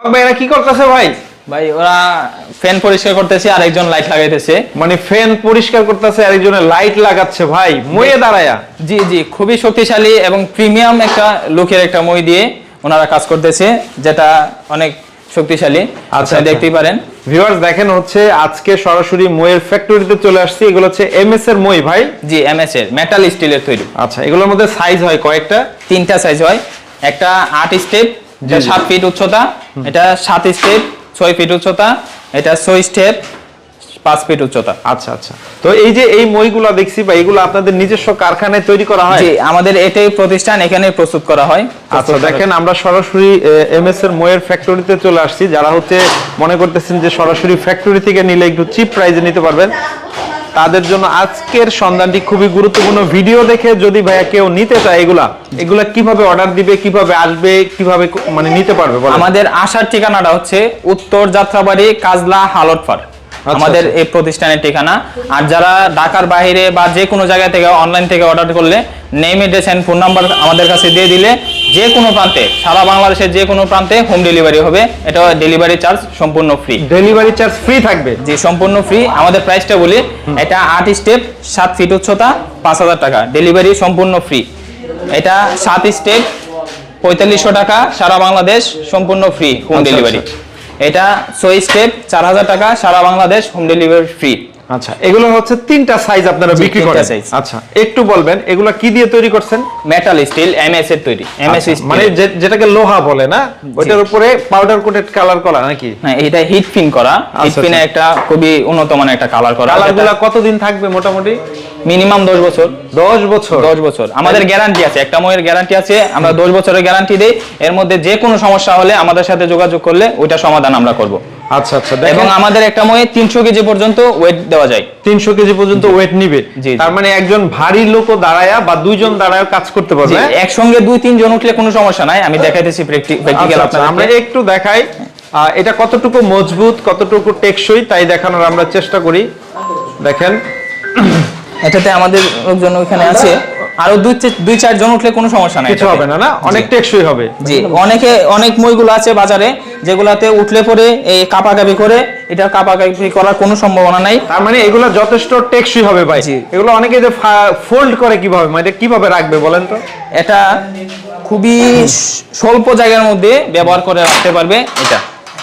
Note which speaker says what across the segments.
Speaker 1: ভাই এরা কি করতেছে ভাই?
Speaker 2: ভাই ওরা ফ্যান পরিষ্কার করতেছে আর একজন লাইট লাগাইতেছে।
Speaker 1: মানে ফ্যান পরিষ্কার করতেছে লাইট লাগাচ্ছে ভাই। ময়ে দাঁড়ায়া।
Speaker 2: জি জি খুবই শক্তিশালী এবং প্রিমিয়াম একটা লুকের একটা মই দিয়ে ওনারা কাজ করতেছে যেটা অনেক শক্তিশালী।
Speaker 1: আচ্ছা,
Speaker 2: আচ্ছা। দেখতেই পারেন।
Speaker 1: ভিউয়ার্স দেখেন হচ্ছে আজকে সরাসরি ময়ের ফ্যাক্টরিতে চলে আসছি। এগুলো হচ্ছে এমএস এর মই ভাই।
Speaker 2: জি এমএস এর মেটাল স্টিলের তৈরি।
Speaker 1: আচ্ছা এগুলোর মধ্যে সাইজ হয় কয়েকটা?
Speaker 2: তিনটা সাইজ হয়। একটা আট স্টেপ এটা। সাত ফিট উচ্চতা এটা সাত স্টেপ ছয় ফিট উচ্চতা এটা ছয় স্টেপ পাঁচ ফিট উচ্চতা।
Speaker 1: আচ্ছা আচ্ছা। তো এই যে এই মইগুলা দেখছি বা এগুলো আপনাদের নিজস্ব কারখানায় তৈরি করা হয়?
Speaker 2: জি আমাদের এটাই প্রতিষ্ঠান এখানে প্রস্তুত করা হয়।
Speaker 1: আচ্ছা দেখেন আমরা সরাসরি এমএস এর ময়ের ফ্যাক্টরিতে চলে আসছি। যারা হচ্ছে মনে করতেছেন যে সরাসরি ফ্যাক্টরি থেকে নিলে একটু চিপ প্রাইসে নিতে পারবেন। তাদের জন্য আজকের সন্ধানটি খুবই গুরুত্বপূর্ণ। ভিডিও দেখে যদি ভাইয়া কেউ নিতে চায় এগুলা এগুলা কীভাবে অর্ডার দিবে কীভাবে আসবে কীভাবে মানে নিতে পারবে
Speaker 2: আমাদের আসার ঠিকানাটা হচ্ছে উত্তর যাত্রাবাড়ি কাজলা হালটপাড় আমাদের
Speaker 1: আচ্ছা।
Speaker 2: এই প্রতিষ্ঠানের ঠিকানা। আর যারা ঢাকার বাইরে বা যে কোনো জায়গা থেকে অনলাইন থেকে অর্ডার করলে name address and phone number আমাদের কাছে দিয়ে দিলে যে কোনো প্রান্তে সারা বাংলাদেশের যে কোনো প্রান্তে হোম ডেলিভারি হবে। এটা ডেলিভারি চার্জ সম্পূর্ণ ফ্রি
Speaker 1: ডেলিভারি চার্জ ফ্রি থাকবে?
Speaker 2: যে সম্পূর্ণ ফ্রি আমাদের প্রাইসটা বলি এটা আট স্টেপ সাত ফিট উচ্চতা পাঁচ হাজার টাকা। ডেলিভারি সম্পূর্ণ ফ্রি এটা সাত স্টেপ পঁয়তাল্লিশশো টাকা সারা বাংলাদেশ সম্পূর্ণ ফ্রি হোম ডেলিভারি। এটা ছয় স্টেপ চার হাজার টাকা সারা বাংলাদেশ হোম ডেলিভারি ফ্রি
Speaker 1: আচ্ছা এগুলো হচ্ছে তিনটা সাইজ আপনারা বিক্রি করেন। আচ্ছা একটু বলবেন এগুলা কি দিয়ে তৈরি করছেন?
Speaker 2: মেটাল স্টিল এমএস এর তৈরি এমএস
Speaker 1: আচ্ছা, মানে যেটাকে লোহা বলে না ওইটার উপরে পাউডার কোটেড কালার করা নাকি?
Speaker 2: হ্যাঁ এটা হিট পিন করা। হিট
Speaker 1: আচ্ছা,
Speaker 2: পিনে একটা খুবই উন্নত মানের একটা কালার করা।
Speaker 1: কালারগুলা কতদিন থাকবে মোটামুটি?
Speaker 2: মিনিমাম দশ বছর।
Speaker 1: দশ বছর?
Speaker 2: দশ বছর। আমাদের গ্যারান্টি আছে একটা ময়ের গ্যারান্টি আছে আমরা দশ বছরের গ্যারান্টি দেই। এর মধ্যে যে কোনো সমস্যা হলে আমাদের সাথে যোগাযোগ করলে ওইটা সমাধান আমরা করব।
Speaker 1: আচ্ছা আচ্ছা
Speaker 2: এবং আমাদের একটা ময়ে তিনশো কেজি পর্যন্ত ওয়েট দেওয়া যায়।
Speaker 1: তিনশো কেজি পর্যন্ত ওয়েট নিবে। তার মানে একজন ভারী লোকও দাঁড়ায়া বা দুইজন দাঁড়ায় কাজ করতে পারবে?
Speaker 2: একসঙ্গে দুই তিন জন উঠলে কোনো সমস্যা নাই। আমি দেখাইতেছি
Speaker 1: আচ্ছা,
Speaker 2: প্র্যাকটিক্যাল
Speaker 1: আচ্ছা, আমরা একটু দেখাই। এটা কতটুকু মজবুত কতটুকু টেকসই তাই দেখানোর আমরা চেষ্টা করি। দেখেন।
Speaker 2: এটাতে আমাদের লোকজন ওইখানে আছে। আরও দুই দুই চার জন উঠলে কোনো সমস্যা নাই
Speaker 1: কিছু হবে না না? অনেক টেকসই হবে।
Speaker 2: জি অনেকে অনেক মইগুলো আছে বাজারে যেগুলাতে উঠলে পরে এই কাপাকাপি করে এটা কাপাকাপি করার কোনো সম্ভাবনা নাই।
Speaker 1: তার মানে এগুলো যথেষ্ট টেকসই হবে ভাই।
Speaker 2: জি।
Speaker 1: এগুলো অনেকে যে ফোল্ড করে কীভাবে? মানে কীভাবে রাখবে বলেন তো?
Speaker 2: এটা খুবই স্বল্প জায়গার মধ্যে ব্যবহার করে রাখতে পারবে এটা।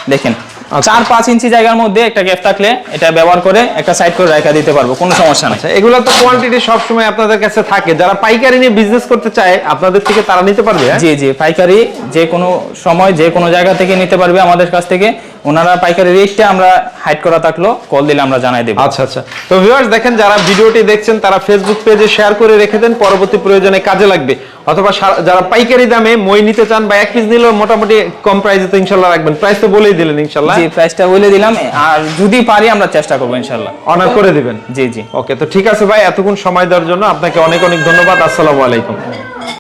Speaker 2: দেখেন। চার পাঁচ ইঞ্চি জায়গার মধ্যে একটা গ্যাপ থাকলে এটা ব্যবহার করে একটা সাইড করে রেখা দিতে পারব কোনো সমস্যা নেই।
Speaker 1: আচ্ছা এগুলো তো কোয়ান্টিটি সবসময় আপনাদের কাছে থাকে। যারা পাইকারি নিয়ে বিজনেস করতে চায় আপনাদের থেকে তারা নিতে পারবে হ্যাঁ?
Speaker 2: জি জি পাইকারি যে কোনো সময় যে কোনো জায়গা থেকে নিতে পারবে আমাদের কাছ থেকে। ওনারা পাইকারি রেটটা আমরা হাইড করা থাকল কল দিলে আমরা জানাই দেবো।
Speaker 1: আচ্ছা আচ্ছা। তো ভিউয়ার্স দেখেন যারা ভিডিওটি দেখছেন তারা ফেসবুক পেজে শেয়ার করে রেখে দেন পরবর্তী প্রয়োজনে কাজে লাগবে। অথবা যারা পাইকারি দামে মই নিতে চান বা এক পিস নিলেও মোটামুটি কম প্রাইসে তো ইনশাল্লাহ রাখবেন। প্রাইস তো বলেই দিলেন ইনশাল্লাহ।
Speaker 2: জি প্রাইসটা বলে দিলাম। আর যদি পারি আমরা চেষ্টা করব ইনশাল্লাহ।
Speaker 1: অনার করে দিবেন।
Speaker 2: জি জি।
Speaker 1: ওকে তো ঠিক আছে ভাই এতক্ষণ সময় দেওয়ার জন্য আপনাকে অনেক অনেক ধন্যবাদ। আসসালামু আলাইকুম।